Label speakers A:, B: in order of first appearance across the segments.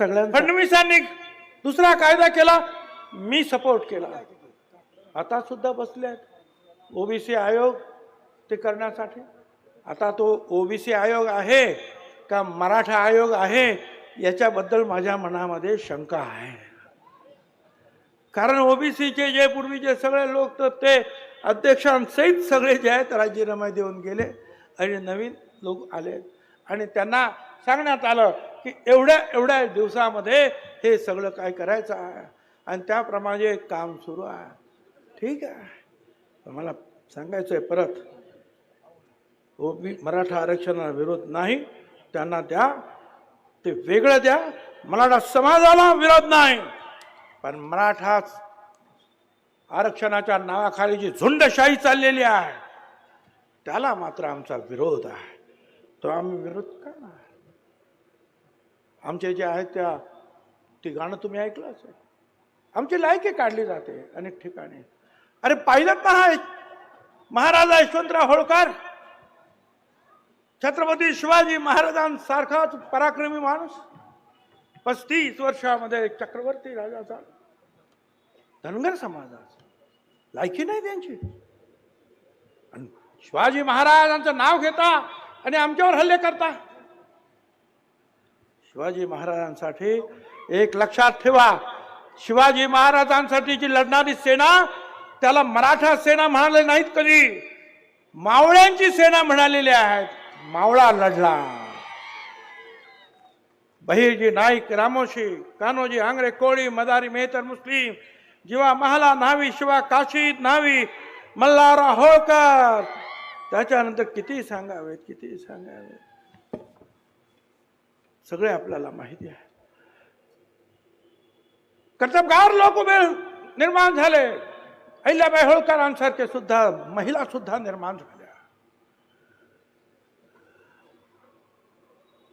A: सगळ्यांचा.
B: फडणवीसांनी दुसरा कायदा केला मी सपोर्ट केला. आता सुद्धा बसले आहेत ओबीसी आयोग ते करण्यासाठी. आता तो ओबीसी आयोग आहे का मराठा आयोग आहे याच्याबद्दल माझ्या मनामध्ये शंका आहे. कारण ओबीसीचे जे पूर्वीचे सगळे लोक तर ते अध्यक्षांसहित सगळे जे आहेत राजीनामे देऊन गेले. आणि नवीन लोक आले आणि त्यांना सांगण्यात आलं की एवढ्या एवढ्या दिवसामध्ये हे सगळं काय करायचं आहे? आणि त्याप्रमाणे काम सुरू आहे. ठीक आहे. मला सांगायचं आहे परत ओबी मराठा आरक्षणाला विरोध नाही त्यांना द्या ते वेगळं द्या. मराठा समाजाला विरोध नाही. पण मराठा आरक्षणाच्या नावाखाली जी झुंडशाही चाललेली आहे त्याला मात्र आमचा विरोध आहे. तो आम्ही विरोध करणार. आमचे जे आहेत त्या ते गाणं तुम्ही ऐकलं असेल. आमची लायकी काढली जाते अनेक ठिकाणी. अरे पाहिलं ना हा महाराजा यशवंतराव होळकर? छत्रपती शिवाजी महाराजांसारखाच पराक्रमी माणूस. पस्तीस वर्षामध्ये चक्रवर्ती राजाचा धनगर समाजाचा. लायकी नाही त्यांची. आणि शिवाजी महाराजांचं नाव घेता आणि आमच्यावर हल्ले करता. शिवाजी महाराजांसाठी एक लक्षात ठेवा. शिवाजी महाराजांसाठी जी लढणारी सेना त्याला मराठा सेना म्हणाले नाहीत कधी. मावळ्यांची सेना म्हणालेली आहेत मावळा लढला. बहिरजी नाईक रामोशी कान्होजी आंग्रे कोळी मदारी मेहतर मुस्लिम जीवा महाला न्हावी शिवा काशी न्हावी मल्हारा होळकर. त्याच्यानंतर किती सांगावेत किती सांगावेत? सगळे आपल्याला माहिती आहे. कर्तबगार लोक उभे निर्माण झाले. अहिल्याबाई होळकरांसारखे सुद्धा महिला सुद्धा निर्माण झाल्या.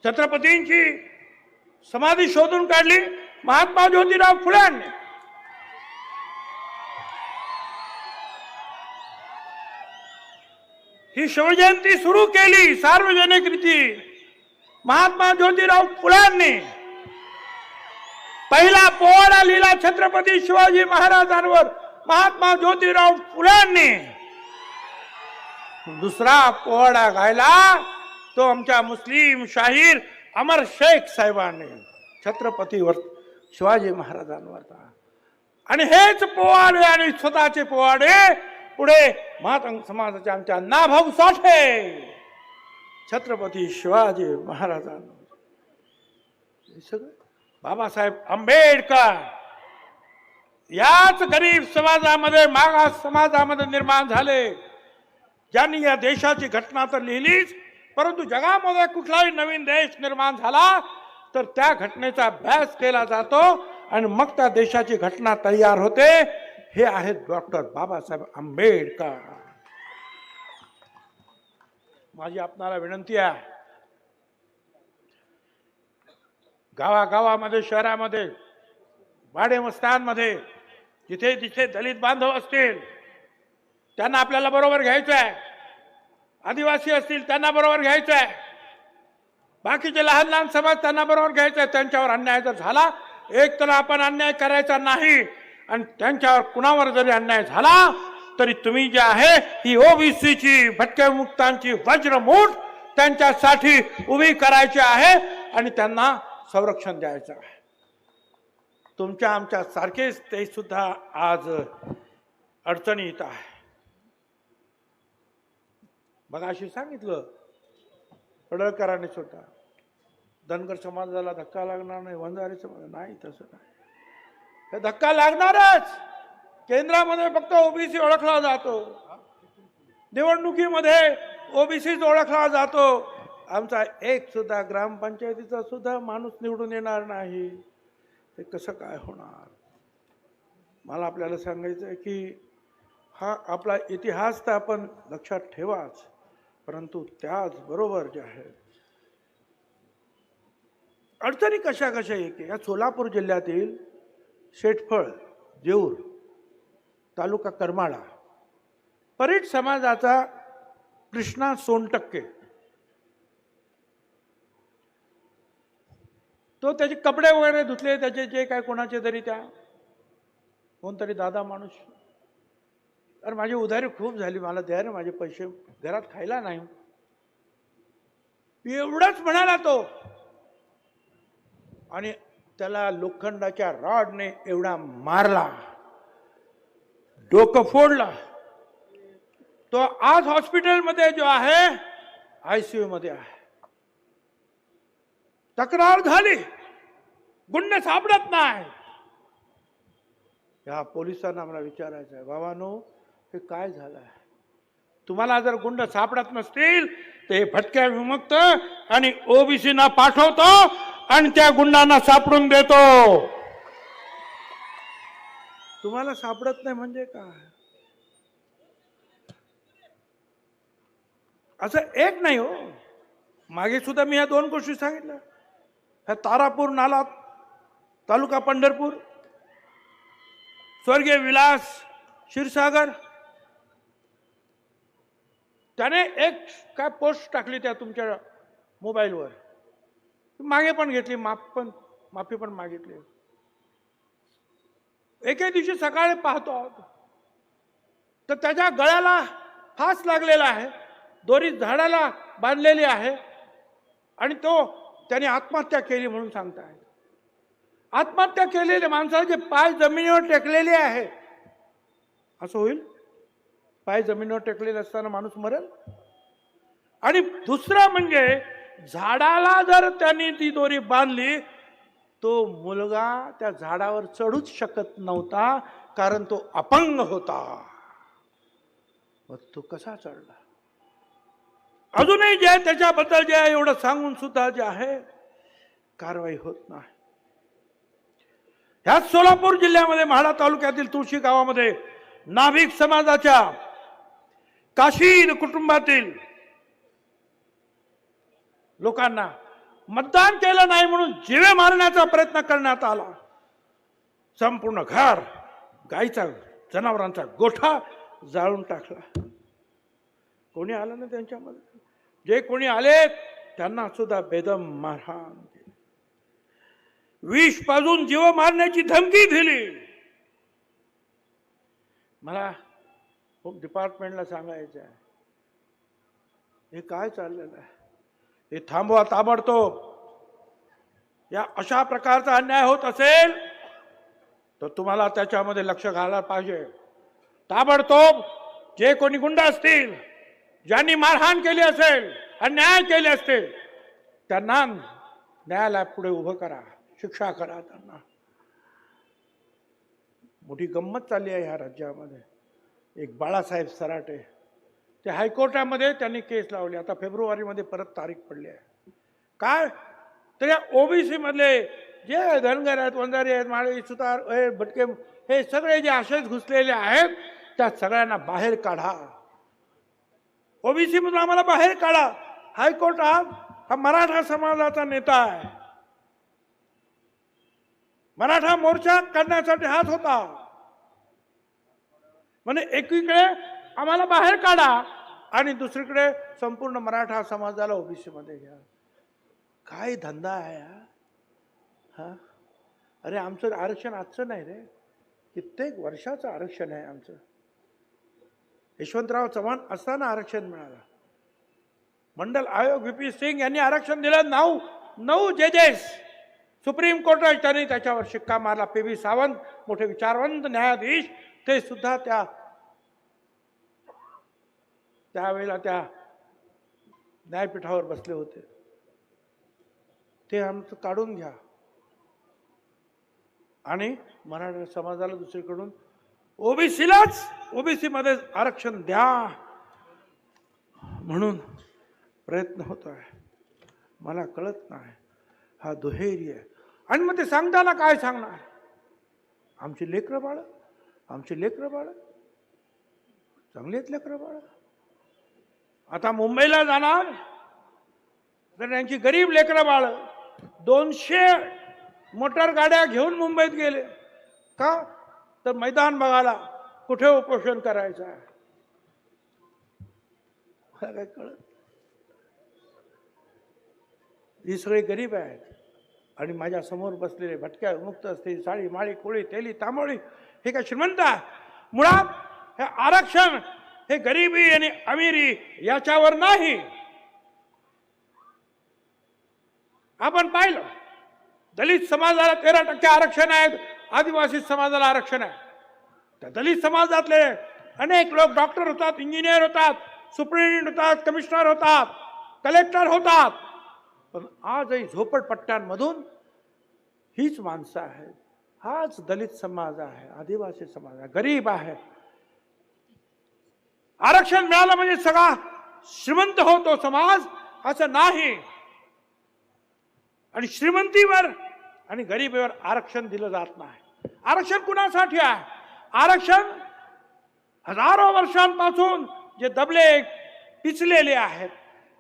B: छत्रपतींची समाधी शोधून काढली महात्मा ज्योतिराव फुल्यांनी ही शिवजयंती सुरू केली सार्वजनिक रीती. महात्मा ज्योतिराव फुलांनी पहिला पोवाडा लिहिला छत्रपती शिवाजी महाराजांवर. महात्मा ज्योतिराव फुलांनी दुसरा पोवाडा गायला तो आमच्या मुस्लिम शाहीर अमर शेख साहेबांनी छत्रपतीवर शिवाजी महाराजांवर. आणि हेच पोवाडे आणि स्वतःचे पोवाडे पुढे महातंग समाजाच्या आमच्या नाभाऊ साठे. छत्रपती शिवाजी महाराजांना. हे सगळं बाबासाहेब आंबेडकर याच गरीब समाजामध्ये मागास समाजामध्ये निर्माण झाले. ज्यांनी या देशाची घटना तर लिहिलीच परंतु जगामध्ये कुठलाही नवीन देश निर्माण झाला तर त्या घटनेचा अभ्यास केला जातो आणि मग त्या देशाची घटना तयार होते. हे आहेत डॉक्टर बाबासाहेब आंबेडकर. माझी आपणाला विनंती आहे. गावागावामध्ये शहरामध्ये वाडेमस्तानमध्ये जिथे जिथे दलित बांधव असतील त्यांना आपल्याला बरोबर घ्यायचं आहे आदिवासी असतील त्यांना बरोबर घ्यायचं आहे बाकीचे लहान लहान समाज त्यांना बरोबर घ्यायचं आहे त्यांच्यावर अन्याय जर झाला एक तर आपण अन्याय करायचा नाही आणि त्यांच्यावर कुणावर जरी अन्याय झाला तरी तुम्ही जे आहे ही ओबीसीची भटक्या मुक्तांची वज्रमूठ त्यांच्यासाठी उभी करायची आहे आणि त्यांना संरक्षण द्यायचं आहे. तुमच्या आमच्या सारखेच ते सुद्धा आज अडचणीत आहे. मगाशी सांगितलं. पडळकरांनी सुद्धा. धनगर समाजाला धक्का लागणार नाही वंजारी समाज नाही तसं नाही. धक्का लागणारच. केंद्रामध्ये फक्त ओबीसी ओळखला जातो. निवडणुकीमध्ये ओबीसीच ओळखला जातो. आमचा एक सुद्धा ग्रामपंचायतीचा सुद्धा माणूस निवडून येणार नाही. हे कसं काय होणार? मला आपल्याला सांगायचं आहे की हा आपला इतिहास तर आपण लक्षात ठेवाच. परंतु त्याचबरोबर जे आहे अडचणी कशा कशा एक या सोलापूर जिल्ह्यातील शेटफळ जेऊर तालुका करमाळा. परीट समाजाचा कृष्णा सोनटक्के. तो त्याचे कपडे वगैरे धुतले त्याचे जे काय कोणाचे तरी त्या. कोणतरी दादा माणूस. अरे माझी उधारी खूप झाली मला द्या रे माझे पैसे. घरात खायला नाही. एवढंच म्हणाला तो. आणि त्याला लोखंडाच्या रॉडने एवढा मारला. डोकं फोडला. तो आज हॉस्पिटलमध्ये जो आहे आयसीयू मध्ये आहे. तक्रार झाली. गुंड सापडत नाही. या पोलिसांना मला विचारायचं आहे बाबानो हे काय झालं आहे? तुम्हाला जर गुंड सापडत नसतील तर हे फटक्या विमुक्त आणि ओबीसीना पाठवतो आणि त्या गुंडांना सापडून देतो. तुम्हाला सापडत नाही म्हणजे काय? असं एक नाही हो. मागे सुद्धा मी या दोन गोष्टी सांगितल्या. ह्या तारापूर नाला तालुका पंढरपूर स्वर्गीय विलास क्षीरसागर. त्याने एक काय पोस्ट टाकली त्या तुमच्या मोबाईलवर मागे पण घेतली माफ पण माफी पण मागितली. एके दिवशी सकाळी पाहतो आहोत. तर त्याच्या गळ्याला फास लागलेला आहे. दोरी झाडाला बांधलेली आहे. आणि तो त्याने आत्महत्या केली म्हणून सांगताय आत्महत्या केलेले माणसाचे पाय जमिनीवर टेकलेले आहे. असं होईल? पाय जमिनीवर टेकलेले असताना माणूस मरेल? आणि दुसरं म्हणजे झाडाला जर त्यांनी ती दोरी बांधली तो मुलगा त्या झाडावर चढूच शकत नव्हता कारण तो अपंग होता. मग तो कसा चढला? अजूनही जे आहे त्याच्याबद्दल जे आहे एवढं सांगून सुद्धा जे आहे कारवाई होत नाही. ह्याच सोलापूर जिल्ह्यामध्ये म्हाडा तालुक्यातील तुळशी गावामध्ये नाभिक समाजाच्या काशीर कुटुंबातील लोकांना मतदान केलं नाही म्हणून जिवे मारण्याचा प्रयत्न करण्यात आला. संपूर्ण घर गाईचा जनावरांचा गोठा जाळून टाकला. कोणी आलं ना त्यांच्यामध्ये? जे कोणी आले त्यांना सुद्धा बेदम मारहाण विष पाजून जीव मारण्याची धमकी दिली. मला खूप डिपार्टमेंटला सांगायचं आहे. हे काय चाललेलं आहे? हे थांबवा ताबडतोब. या अशा प्रकारचा अन्याय होत असेल तर तुम्हाला त्याच्यामध्ये लक्ष घालायला पाहिजे. ताबडतोब जे कोणी गुंड असतील ज्यांनी मारहाण केली असेल अन्याय केले असतील त्यांना न्यायालयात पुढे उभं करा शिक्षा करा त्यांना. मोठी गंमत चालली आहे ह्या राज्यामध्ये. एक बाळासाहेब सराटे ते हायकोर्टामध्ये त्यांनी केस लावली. आता फेब्रुवारीमध्ये परत तारीख पडली आहे. काय? तर या बी मधले जे धनगर आहेत वंजारी आहेत माळी सुतार हे भटके हे सगळे जे असेच घुसलेले आहेत त्या सगळ्यांना बाहेर काढा. ओ बी सीमधून आम्हाला बाहेर काढा. हायकोर्ट हा हा मराठा समाजाचा नेता आहे. मराठा मोर्चा काढण्यासाठी हाच होता. म्हणजे एकीकडे आम्हाला बाहेर काढा आणि दुसरीकडे संपूर्ण मराठा समाजाला ओबीसीमध्ये घ्या. काय धंदा आहे हा? हा? अरे आमचं आरक्षण आजचं नाही रे. कित्येक वर्षाचं आरक्षण आहे आमचं. यशवंतराव चव्हाण असताना आरक्षण मिळालं. मंडल आयोग व्ही पी सिंग यांनी आरक्षण दिलं. नऊ नऊ जजेस सुप्रीम कोर्टात त्यांनी त्याच्यावर शिक्का मारला. पी व्ही सावंत मोठे विचारवंत न्यायाधीश ते सुद्धा त्या त्यावेळेला त्या न्यायपीठावर बसले होते. ते आमचं काढून घ्या. आणि मराठा समाजाला दुसरीकडून ओबीसीलाच ओबीसीमध्ये आरक्षण द्या म्हणून प्रयत्न होतो आहे. मला कळत नाही. हा दुहेरी आहे. आणि मग ते सांगताना काय सांगणार? आमची लेकरं बाळ आमची लेकरं बाळ चांगली आहेत लेकरं बाळ. आता मुंबईला जाणार. तर त्यांची गरीब लेकरं बाळ दोनशे मोटर गाड्या घेऊन मुंबईत गेले का? तर मैदान बघायला कुठे उपोषण करायचं आहे? मला काय कळत ही सगळे गरीब आहेत आणि माझ्यासमोर बसलेले भटक्या मुक्त असतील साळी माळी कोळी तेली तांबोळी हे काय श्रीमंत आहे? मुळात हे आरक्षण हे गरिबी आणि अमिरी याच्यावर नाही. आपण पाहिलं दलित समाजाला तेरा टक्के आरक्षण आहे आदिवासी समाजाला आरक्षण आहे. त्या दलित समाजातले अनेक लोक डॉक्टर होतात इंजिनियर होतात सुप्रिटेंडेंट होतात कमिशनर होतात कलेक्टर होतात. पण आजही झोपडपट्ट्यांमधून हीच माणसं आहेत. हाच दलित समाज आहे आदिवासी समाज आहे गरीब आहे. आरक्षण मिळालं म्हणजे सगळा श्रीमंत होतो समाज असं नाही. आणि श्रीमंतीवर आणि गरिबीवर आरक्षण दिलं जात नाही. आरक्षण कुणासाठी आहे? आरक्षण हजारो वर्षांपासून जे दबले पिचलेले आहेत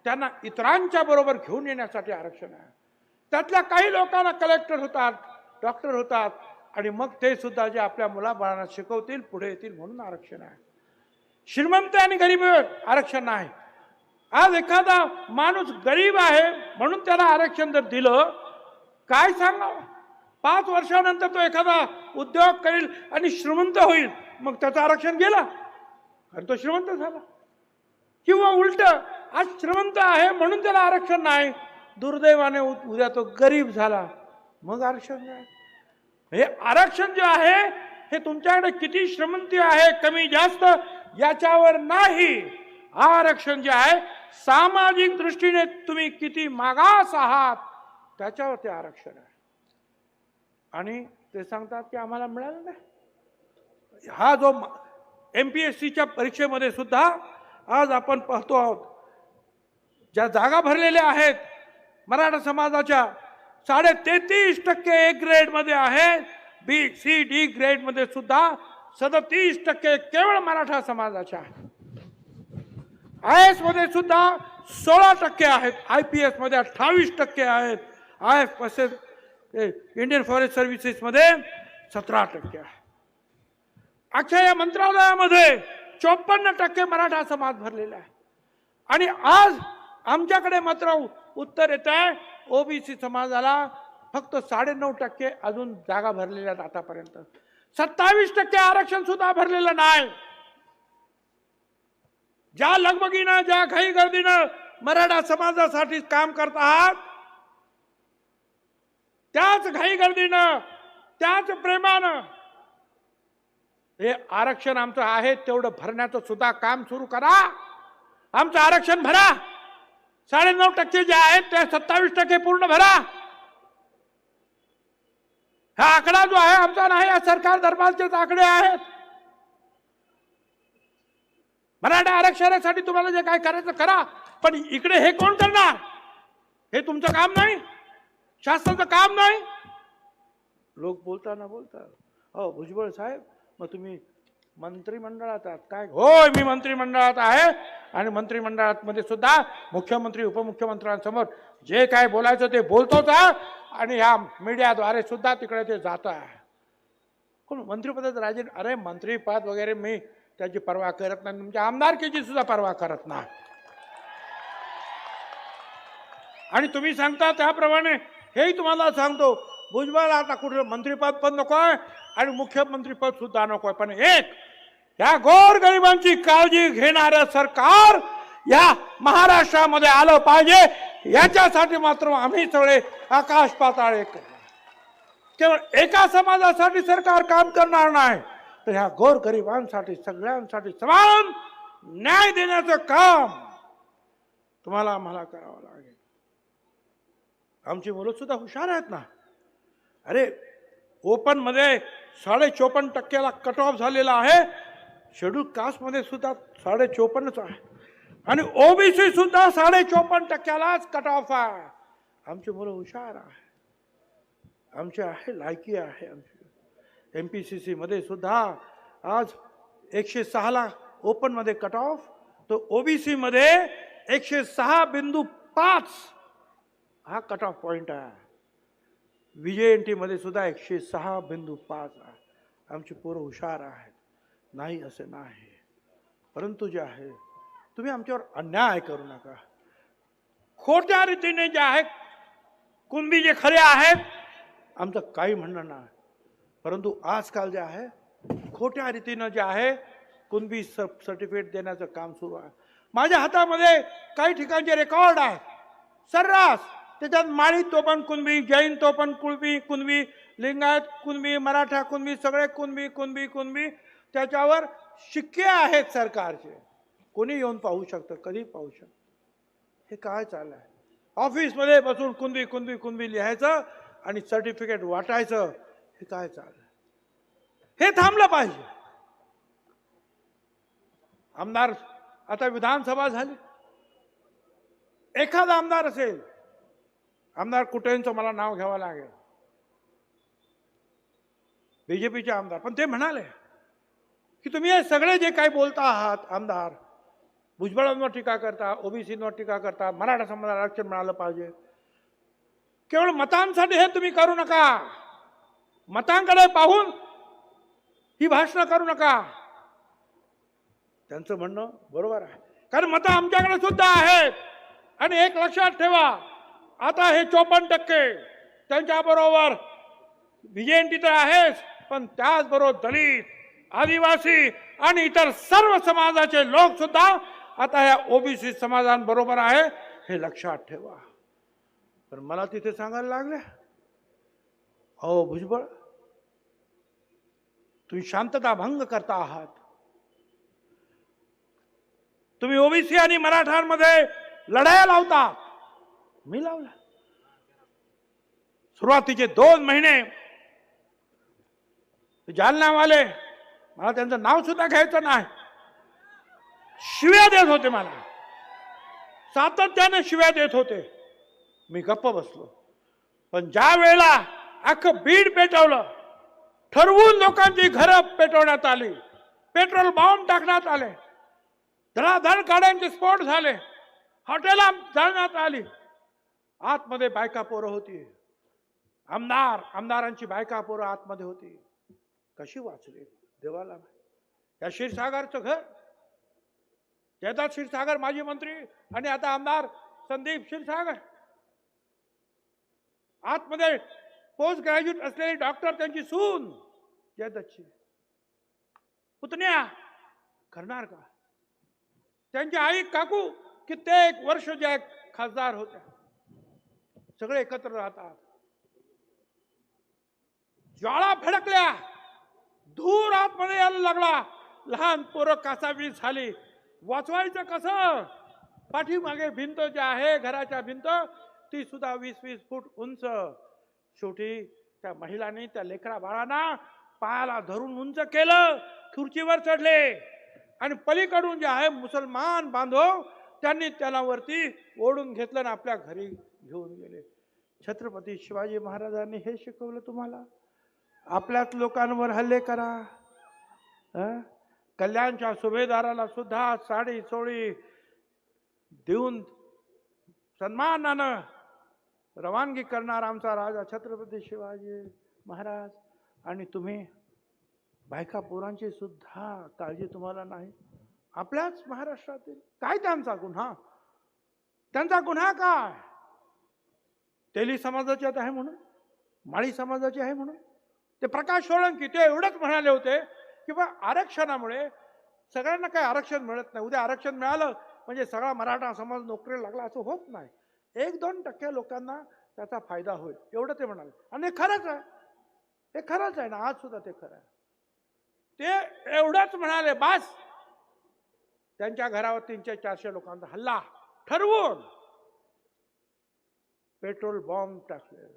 B: त्यांना इतरांच्या बरोबर घेऊन येण्यासाठी आरक्षण आहे. त्यातल्या काही लोकांना कलेक्टर होतात डॉक्टर होतात आणि मग ते सुद्धा जे आपल्या मुलाबाळांना शिकवतील पुढे येतील म्हणून आरक्षण आहे. श्रीमंत आणि गरीब आरक्षण नाही. आज एखादा माणूस गरीब आहे म्हणून त्याला आरक्षण जर दिलं काय सांगावं? पाच वर्षानंतर तो एखादा उद्योग करेल आणि श्रीमंत होईल मग त्याचं आरक्षण गेला. आणि तो श्रीमंत झाला. किंवा उलट आज श्रीमंत आहे म्हणून त्याला आरक्षण नाही. दुर्दैवाने उ- उद्या तो गरीब झाला. मग आरक्षण नाही हे आरक्षण जे आहे हे तुमच्याकडे किती श्रीमंती आहे कमी जास्त याच्यावर नाही. आरक्षण जे आहे सामाजिक दृष्टीने तुम्ही किती मागास आहात त्याच्यावर ते आरक्षण आहे. आणि ते सांगतात की आम्हाला मिळालं नाही. हा जो एम पी एस सीच्या परीक्षेमध्ये सुद्धा आज आपण पाहतो आहोत ज्या जागा भरलेल्या आहेत मराठा समाजाच्या साडे तेहतीस टक्के ए ग्रेडमध्ये आहे बी सी डी ग्रेडमध्ये सुद्धा सदतीस टक्के केवळ मराठा समाजाच्या आहेत. आय एसमध्ये सुद्धा सोळा टक्के आहेत. आय पी एसमध्ये अठ्ठावीस टक्के आहेत. आय एफ असे इंडियन फॉरेस्ट सर्व्हिसेसमध्ये सतरा टक्के आहे अख्ख्या या मंत्रालयामध्ये चोपन्न टक्के मराठा समाज भरलेला आहे. आणि आज आमच्याकडे मात्र उत्तर येत आहे ओबीसी समाजाला फक्त साडेनऊ टक्के अजून जागा भरलेल्या आहेत आतापर्यंत. सत्तावीस टक्के आरक्षण सुद्धा भरलेलं नाही. ज्या लगबगीनं ज्या घाई गर्दीनं मराठा समाजासाठी काम करत आहात त्याच घाई गर्दीनं त्याच प्रेमानं हे आरक्षण आमचं आहे तेवढं भरण्याचं सुद्धा काम सुरू करा. आमचं आरक्षण भरा. साडेनऊ टक्के जे आहेत ते सत्तावीस टक्के पूर्ण भरा. हा आकडा जो आहे आमचा नाही या सरकार दरबारचेच आकडे आहेत. मराठा आरक्षणासाठी तुम्हाला जे काय करायचं करा पण इकडे हे कोण करणार? हे तुमचं काम नाही शासनाचं काम नाही. लोक बोलताना बोलतात. हो भुजबळ साहेब मग तुम्ही मंत्रिमंडळात आहात काय? होय मी मंत्रिमंडळात आहे आणि मंत्रिमंडळात मध्ये सुद्धा मुख्यमंत्री उपमुख्यमंत्र्यांसमोर जे काय बोलायचं ते बोलतोच आणि ह्या मीडियाद्वारे सुद्धा तिकडे ते जात आहे. कोण मंत्रिपदाचं राजे? अरे मंत्रीपद वगैरे मी त्याची पर्वा करत नाही. तुमच्या आमदारकीची सुद्धा पर्वा करत नाही. आणि तुम्ही सांगता त्याप्रमाणे हेही तुम्हाला सांगतो भुजबळ आता कुठलं मंत्रीपद पण नको आहे आणि मुख्यमंत्रीपद सुद्धा नको आहे. पण एक या गोरगरिबांची काळजी घेणारं सरकार या महाराष्ट्रामध्ये आलं पाहिजे. याच्यासाठी मात्र आम्ही सगळे आकाश पाताळ एक केवळ एका समाजासाठी सरकार काम करणार नाही तर ह्या गोरगरिबांसाठी सगळ्यांसाठी समान न्याय देण्याचं काम तुम्हाला आम्हाला करावं लागेल. आमची मुलं सुद्धा हुशार आहेत ना? अरे ओपनमध्ये साडे चोपन्न टक्क्याला कट ऑफ झालेला आहे. शेड्यूल कास्टमध्ये सुद्धा साडे चोपन्नच आहे. आणि ओबीसी सुद्धा साडे चोपन्न टक्क्यालाच कट ऑफ आहे. आमची मुलं हुशार आहे. आमची आहे लायकी आहे आमची. एम पी सी सीमध्ये सुद्धा आज एकशे सहाला ओपनमध्ये कट ऑफ तर ओबीसीमध्ये एकशे सहा बिंदू पाच हा कट ऑफ पॉईंट आहे. विजय एन टीमध्ये सुद्धा एकशे सहा बिंदू पाच आहे. आमची पोरं हुशार आहेत. नाही असे नाही. परंतु जे आहे तुम्ही आमच्यावर अन्याय करू नका. खोट्या रीतीने जे आहे कुणबी जे खरे आहेत आमचं काही म्हणणं नाही. परंतु आजकाल जे आहे खोट्या रीतीनं जे आहे कुणबी सर्टिफिकेट देण्याचं काम सुरू आहे. माझ्या हातामध्ये काही ठिकाणचे रेकॉर्ड आहे. सर्रास त्याच्यात माळी तो पण कुणबी जैन तो पण कुणबी कुणबी लिंगायत कुणबी मराठा कुणबी सगळे कुणबी कुणबी कुणबी त्याच्यावर शिक्के आहेत सरकारचे. कोणी येऊन पाहू शकतं कधी पाहू शकतं. हे काय चाललं आहे ऑफिसमध्ये बसून कुंदी कुंदी कुंदवी लिहायचं आणि सर्टिफिकेट वाटायचं. हे काय चाललं हे थांबलं पाहिजे. आमदार आता विधानसभा झाली. एखादा आमदार असेल आमदार कुठेंचं मला नाव घ्यावं लागेल. बीजेपीचे आमदार. पण ते म्हणाले की तुम्ही हे सगळे जे काही बोलता आहात आमदार भुजबळांवर टीका करता ओबीसींवर टीका करता मराठा समाजाला आरक्षण मिळालं पाहिजे. केवळ मतांसाठी हे तुम्ही करू नका. मतांकडे पाहून ही भाषणं करू नका. त्यांचं म्हणणं बरोबर आहे. कारण मतं आमच्याकडे सुद्धा आहेत. आणि एक लक्षात ठेवा आता हे चोपन्न टक्के त्यांच्याबरोबर विजयंती तर आहेच पण त्याचबरोबर दलित आदिवासी आणि इतर सर्व समाजाचे लोक सुद्धा आता या ओबीसी समाजांबरोबर आहे हे लक्षात ठेवा. पण मला तिथे सांगायला लागले. अहो भुजबळ तुम्ही शांतता भंग करता आहात. तुम्ही ओबीसी आणि मराठांमध्ये लढाया लावता. मी लावला. सुरुवातीचे दोन महिने जालनावाले मला त्यांचं नाव सुद्धा घ्यायचं नाही. शिव्या देत होते मला. सातत्याने शिव्या देत होते. मी गप्प बसलो. पण ज्या वेळेला अख्खं बीड पेटवलं ठरवून लोकांची घरं पेटवण्यात आली पेट्रोल बॉम्ब टाकण्यात आले धडाधड गाड्यांचे स्फोट झाले हॉटेला जाळण्यात आली. आतमध्ये बायका पोरं होती. आमदार आमदारांची बायका पोरं आतमध्ये होती. कशी वाचली? देवाला या क्षीरसागरचं घर जयदास क्षीरसागर माजी मंत्री आणि आता आमदार संदीप क्षीरसागर. आतमध्ये पोस्ट ग्रॅज्युएट असलेली डॉक्टर त्यांची सून जयदत्तची पुतण्या करणार का? त्यांची आई काकू कित्येक वर्ष ज्या खासदार होत्या सगळे एकत्र राहतात. ज्वाळा फडकल्या धूर आतमध्ये यायला लागला. लहान पोरं कासावीस झाली. वाचवायचं कसं? पाठीमागे भिंत जी आहे घराच्या भिंत ती सुद्धा वीस वीस फूट उंच. शेवटी त्या महिलांनी त्या लेकरा बाळांना पायाला धरून उंच केलं खुर्चीवर चढले. आणि पलीकडून जे आहे मुसलमान बांधव त्यांनी त्याला वरती ओढून घेतलं आणि आपल्या घरी घेऊन गेले. छत्रपती शिवाजी महाराजांनी हे शिकवलं तुम्हाला? आपल्याच लोकांवर हल्ले करा. हं? कल्याणच्या सुभेदाराला सुद्धा साडी चोळी देऊन सन्मानानं रवानगी करणार आमचा राजा छत्रपती शिवाजी महाराज. आणि तुम्ही बायका पोरांची सुद्धा काळजी तुम्हाला नाही. आपल्याच महाराष्ट्रातील काय त्यांचा गुन्हा? त्यांचा गुन्हा काय? तेली समाजाच्यात आहे म्हणून? माळी समाजाचे आहे म्हणून? ते प्रकाश सोळंकी ते एवढंच म्हणाले होते किंवा आरक्षणामुळे सगळ्यांना काही आरक्षण मिळत नाही. उद्या आरक्षण मिळालं म्हणजे सगळा मराठा समाज नोकरीला लागला असं होत नाही. एक दोन टक्के लोकांना त्याचा फायदा होईल एवढं ते म्हणाले. आणि हे खरंच आहे. हे खरंच आहे ना आज सुद्धा ते खरं आहे. ते एवढंच म्हणाले बास. त्यांच्या घरावर तीनशे चारशे लोकांचा हल्ला. ठरवून पेट्रोल बॉम्ब टाकले.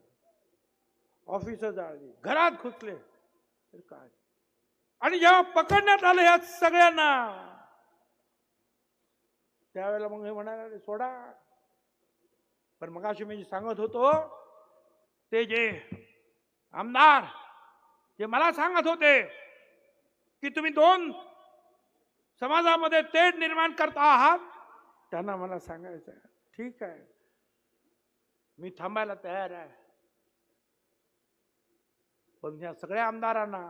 B: ऑफिस जाळली. घरात घुसले. काय? आणि जेव्हा पकडण्यात आलं ह्या सगळ्यांना. त्यावेळेला मग हे म्हणाले सोडा. पण मगाशी मी सांगत होतो ते जे आमदार जे मला सांगत होते की तुम्ही दोन समाजामध्ये तेढ निर्माण करता आहात. त्यांना मला सांगायचं ठीक आहे मी थांबायला तयार आहे. पण या सगळ्या आमदारांना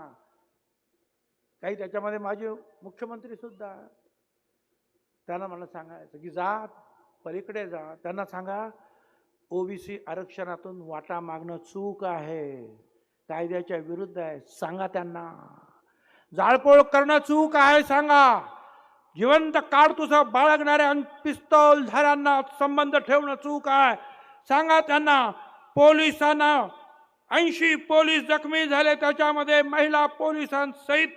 B: काही त्याच्यामध्ये माझे मुख्यमंत्रीसुद्धा त्यांना मला सांगायचं की जा पलीकडे जा. त्यांना सांगा ओबीसी आरक्षणातून वाटा मागणं चूक आहे कायद्याच्या विरुद्ध आहे. सांगा त्यांना. जाळपोळ करणं चूक आहे सांगा. जिवंत काळ तुझा बाळगणाऱ्या पिस्तौल धाऱ्यांना संबंध ठेवणं चूक आहे. सांगा त्यांना पोलिसांना ऐंशी पोलीस जखमी झाले त्याच्यामध्ये महिला पोलिसांसहित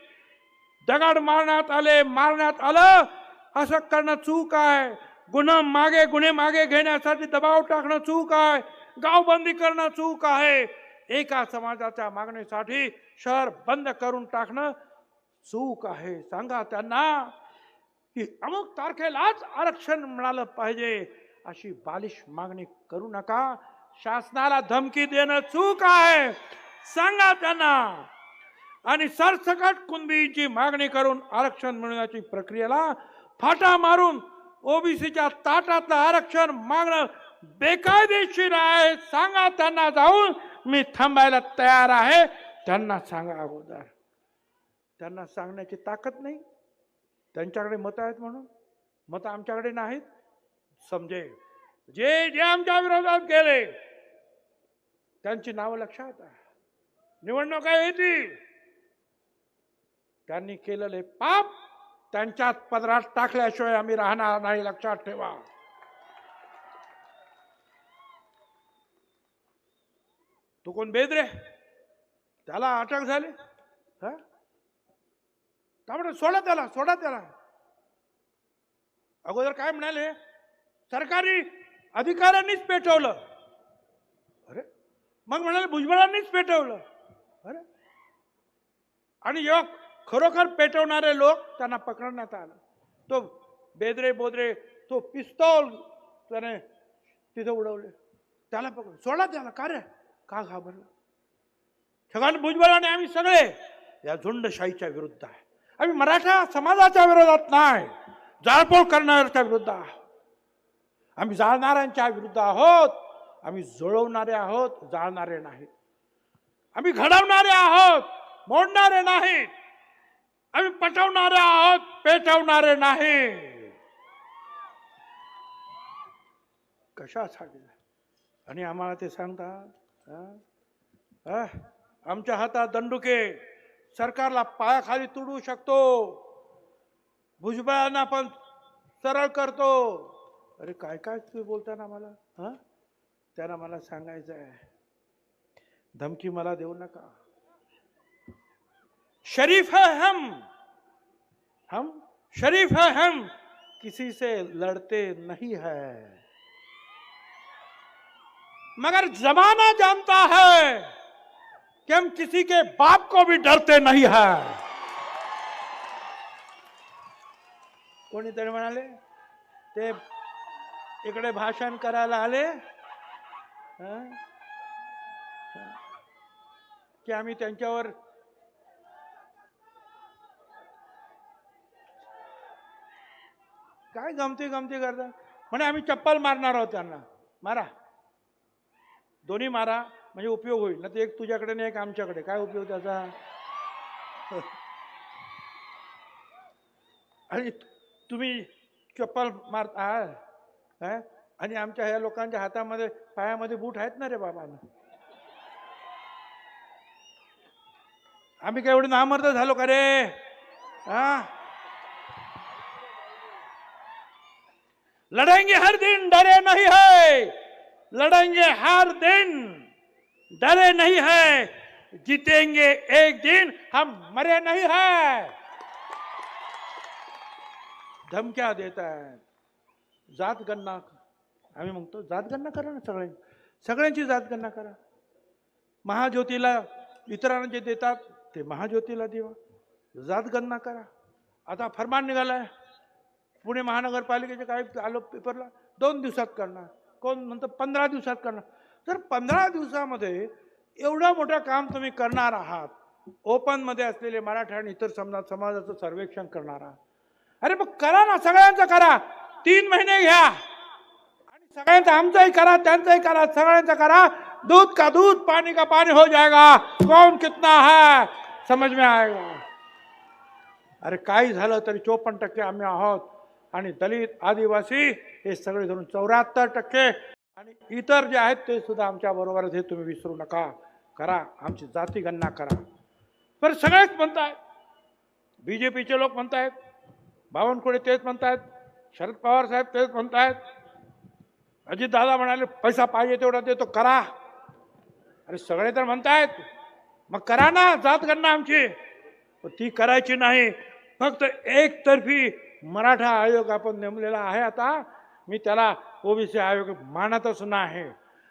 B: दगड मारण्यात आले मारण्यात आलं. असं करणं चूक आहे. गुन्हा मागे गुन्हे मागे घेण्यासाठी दबाव टाकणं चूक आहे. गावबंदी करणं चूक आहे. एका समाजाच्या मागणीसाठी शहर बंद करून टाकणं चूक आहे. सांगा त्यांना की अमुक तारखेलाच आरक्षण मिळालं पाहिजे. अशी बालिश मागणी करू नका. शासनाला धमकी देणं चूक आहे. सांगा त्यांना. आणि सरसकट कुणबीची मागणी करून आरक्षण मिळवण्याची प्रक्रियेला फाटा मारून ओबीसीच्या ताटातलं आरक्षण मागणं बेकायदेशीर आहे. सांगा त्यांना जाऊन मी थांबायला तयार आहे. त्यांना सांगा अगोदर. त्यांना सांगण्याची ताकद नाही. त्यांच्याकडे मतं आहेत म्हणून. मतं आमच्याकडे नाहीत. समजे. जे जे आमच्या विरोधात गेले त्यांची नावं लक्षात आहे. निवडणुका येतील. त्यांनी केलेले पाप त्यांच्यात पदरात टाकल्याशिवाय आम्ही राहणार नाही लक्षात ठेवा. तू कोण बेद रे? त्याला अटक झाली? हा? त्यामुळे सोडा त्याला सोडा त्याला? अगोदर काय म्हणाले? सरकारी अधिकाऱ्यांनीच पेटवलं. अरे मग म्हणाले भुजबळांनीच पेटवलं. अरे आणि जेव्हा खरोखर पेटवणारे लोक त्यांना पकडण्यात आलं. तो बेदरे बोदरे तो पिस्तौल त्याने तिथं उडवले. त्याला पकड सोडा त्याला का रे? का घाबरला? छगन भुजबळ आणि आम्ही सगळे या झुंडशाहीच्या विरुद्ध आहे. आम्ही मराठा समाजाच्या विरोधात नाही. जाळपोळ करणाऱ्याच्या विरुद्ध आहोत. आम्ही जाळणाऱ्यांच्या विरुद्ध आहोत. आम्ही जुळवणारे आहोत जाळणारे नाहीत. आम्ही घडवणारे आहोत मोडणारे नाहीत. आम्ही पटवणारे आहोत पेटवणारे नाही. कशासाठी? आणि आम्हाला ते सांगता? आमच्या हातात दंडुके. सरकारला पायाखाली तुडू शकतो. भुजबळांना पण सरळ करतो. अरे काय काय तुम्ही बोलता ना मला? हां? त्यांना मला सांगायचं आहे धमकी मला देऊ नका. शरीफ है हम। हम? शरीफ है हम। किसी से लड़ते नहीं है। मगर जमाना जानता है कि हम किसी के बाप को भी डरते नहीं है। कोणीतरी म्हणाले, ते इकडे भाषण करायला आले? हं? की आम्ही त्यांच्यावर काय गमती गमती करता? म्हणे आम्ही चप्पल मारणार आहोत त्यांना. मारा. दोन्ही मारा म्हणजे उपयोग होईल. ना ते एक तुझ्याकडे नाही एक आमच्याकडे. काय उपयोग त्याचा? आणि तुम्ही चप्पल मारता आहात आणि आमच्या ह्या लोकांच्या हातामध्ये पायामध्ये बूट आहेत ना रे बाबा आम्ही काय एवढे नामर्द झालो का रे? हा लड़ेंगे हर दिन डरे नहीं है। लड़ेंगे हर दिन डरे नहीं है। जीतेंगे एक दिन हम मरे नहीं है। धमक्या देत आहेत जात गणना आम्ही म्हणतो जात गणना करा ना सगळ्यांची सगळ्यांची जात गणना करा। महाज्योतीला इतरांना जे देतात ते महाज्योतीला देवा। जात गणना करा। आता फरमान निघालाय। पुणे महानगरपालिकेचे काय आलो पेपरला दोन दिवसात करणार. कोण म्हणतं पंधरा दिवसात करणार. तर पंधरा दिवसामध्ये एवढं मोठं काम तुम्ही करणार आहात. ओपनमध्ये असलेले मराठा आणि इतर समजा समाजाचं सर्वेक्षण करणार आहात. अरे मग करा ना सगळ्यांचं करा. तीन महिने घ्या. आणि सगळ्यांचं आमचंही करा त्यांचंही करा सगळ्यांचं करा. दूध का दूध पानी का पानी हो जाएगा कौन कितना है? समज में आएगा? अरे काही झालं तरी चोपन्न टक्के आम्ही आहोत. आणि दलित आदिवासी हे सगळे धरून चौऱ्याहत्तर टक्के आणि इतर जे आहेत ते सुद्धा आमच्याबरोबरच हे तुम्ही विसरू नका. करा आमची जाती गणना करा. तर सगळेच म्हणतायत. बी जे पीचे लोक म्हणतायत. बावनकुळे तेच म्हणतायत. शरद पवार साहेब तेच म्हणतायत. अजितदादा म्हणाले पैसा पाहिजे तेवढा देतो करा. अरे सगळे तर म्हणतायत. मग करा ना जात गणना आमची. ती करायची नाही. फक्त एकतर्फी मराठा आयोग आपण नेमलेला आहे आता. मी त्याला ओबीसी आयोग मानतच नाही.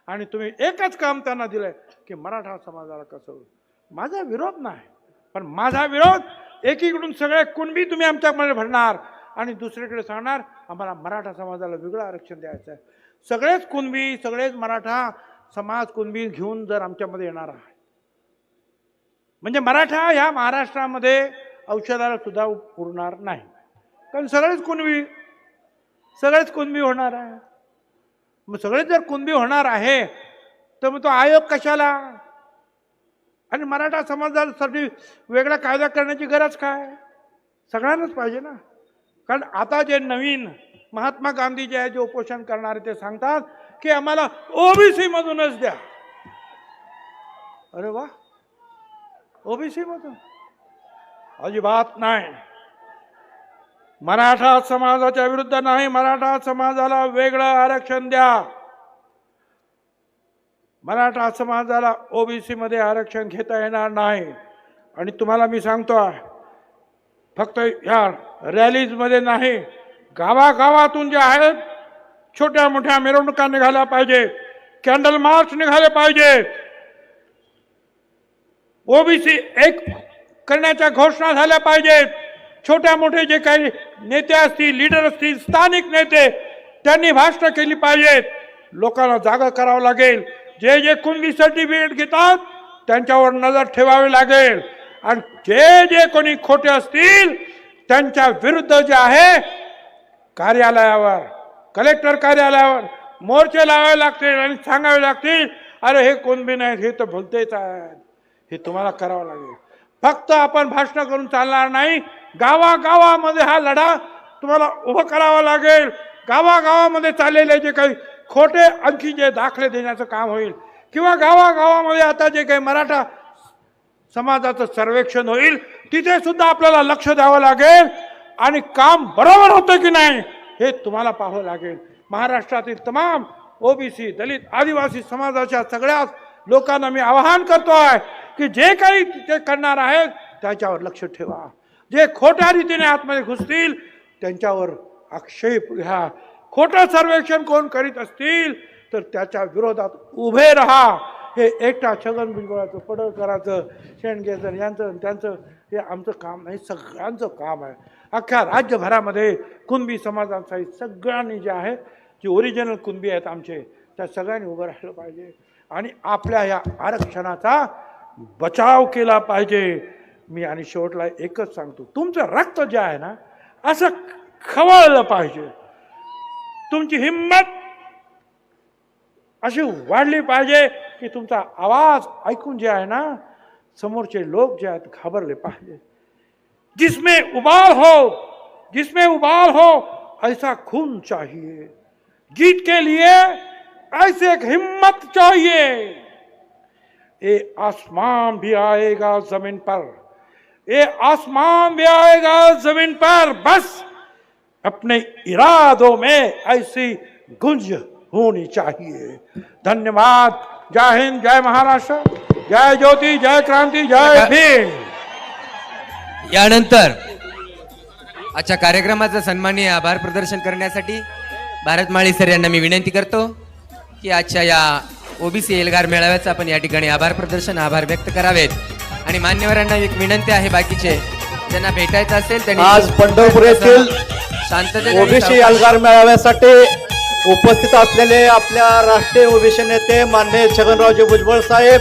B: आणि तुम्ही एकच काम त्यांना दिलंय की मराठा समाजाला कसं माझा विरोध नाही. पण माझा विरोध एकीकडून सगळे कुणबी तुम्ही आमच्यामध्ये भरणार आणि दुसरीकडे सांगणार आम्हाला मराठा समाजाला वेगळं आरक्षण द्यायचं आहे सगळेच कुणबी सगळेच मराठा समाज कुणबी घेऊन जर आमच्यामध्ये येणार आहे. म्हणजे मराठा ह्या महाराष्ट्रामध्ये औषधाला सुद्धा उरणार नाही. कारण सगळेच कुणबी सगळेच कुणबी होणार आहे. मग सगळेच जर कुणबी होणार आहे तर मग तो आयोग कशाला? आणि मराठा समाजासाठी वेगळा कायदा करण्याची गरज काय? सगळ्यांनाच पाहिजे ना. कारण आता जे नवीन महात्मा गांधी जे आहे जे उपोषण करणारे ते सांगतात की आम्हाला ओबीसी मधूनच द्या. अरे वा. ओबीसी मधून? अजिबात नाही. मराठा समाजाच्या विरुद्ध नाही मराठा समाजाला वेगळं आरक्षण द्या. मराठा समाजाला ओबीसीमध्ये आरक्षण घेता येणार नाही. आणि तुम्हाला मी सांगतो फक्त ह्या रॅलीजमध्ये नाही गावागावातून जे आहेत छोट्या मोठ्या मिरवणुका निघाल्या पाहिजे कॅन्डल मार्च निघाले पाहिजे. ओबीसी एक करण्याच्या घोषणा झाल्या पाहिजेत. छोट्या मोठे जे काही नेते असतील लीडर असतील स्थानिक नेते त्यांनी भाषण केली पाहिजेत. लोकांना जागा करावं लागेल. जे जे कुणबी सर्टिफिकेट घेतात त्यांच्यावर नजर ठेवावी लागेल. आणि जे जे कोणी खोटे असतील त्यांच्या विरुद्ध जे आहे कार्यालयावर कलेक्टर कार्यालयावर मोर्चे लावावे लागतील आणि सांगावे लागतील अरे हे कोणबी नाहीत हे तर भुलतेच आहेत. हे तुम्हाला करावं लागेल. फक्त आपण भाषण करून चालणार नाही. गावागावामध्ये हा लढा तुम्हाला उभं करावा लागेल. गावागावामध्ये चाललेले जे काही खोटे आणखी जे दाखले देण्याचं काम होईल किंवा गावागावामध्ये आता जे काही मराठा समाजाचं सर्वेक्षण होईल तिथे सुद्धा आपल्याला लक्ष द्यावं लागेल. आणि काम बरोबर होतं की नाही हे तुम्हाला पाहावं लागेल. महाराष्ट्रातील तमाम ओबीसी दलित आदिवासी समाजाच्या सगळ्याच लोकांना मी आवाहन करतो आहे की जे काही ते करणार आहेत त्याच्यावर लक्ष ठेवा. जे खोट्या रीतीने आतमध्ये घुसतील त्यांच्यावर आक्षेप घ्या खोटं सर्वेक्षण कोण करीत असतील तर त्याच्या विरोधात उभे राहा. हे एकटा छगन भुजबळाचं पडळकराचं शेणगेचं यांचं त्यांचं हे आमचं काम नाही सगळ्यांचं काम आहे. अख्ख्या राज्यभरामध्ये कुणबी समाजासाठी सगळ्यांनी जे आहे जे ओरिजिनल कुणबी आहेत आमचे त्या सगळ्यांनी उभं राहिलं पाहिजे. आणि आपल्या या आरक्षणाचा बचाव केला पाहिजे. मी आणि शेवटला एकच सांगतो तुमचं रक्त जे आहे ना असं खवळलं पाहिजे. तुमची हिंमत अशी वाढली पाहिजे की तुमचा आवाज ऐकून जे आहे ना समोरचे लोक जे आहेत घाबरले पाहिजे. जिसमें उबाल हो जिसमें उबाल हो ऐसा खून चाहिए. जीत के लिए ऐसे एक हिम्मत चाहिए. ये आसमान भी आएगा जमीन पर. ये आसमान भी आएगा जमीन पर बस अपने इरादों में ऐसी गुंज होनी चाहिए। धन्यवाद। जय हिंद जय महाराष्ट्र जय ज्योति जय क्रांति जय भीम।
A: यानंतर आजच्या कार्यक्रमाचं सन्माननीय आभार प्रदर्शन करण्यासाठी भारत माळी सर यांना मी विनंती करतो की आजच्या या ओबीसी एल्गार मेळाव्याचं आपण या ठिकाणी आभार प्रदर्शन आभार व्यक्त करावेत. आणि मान्यवरांना एक विनंती आहे बाकीचे. ज्यांना भेटायचं असेल त्यांनी
C: आज पंढरपूर येथील ओबीसी अलगार मेळाव्यासाठी उपस्थित असलेले आपल्या राष्ट्रीय ओबीसी नेते माननीय छगनरावजी भुजबळ साहेब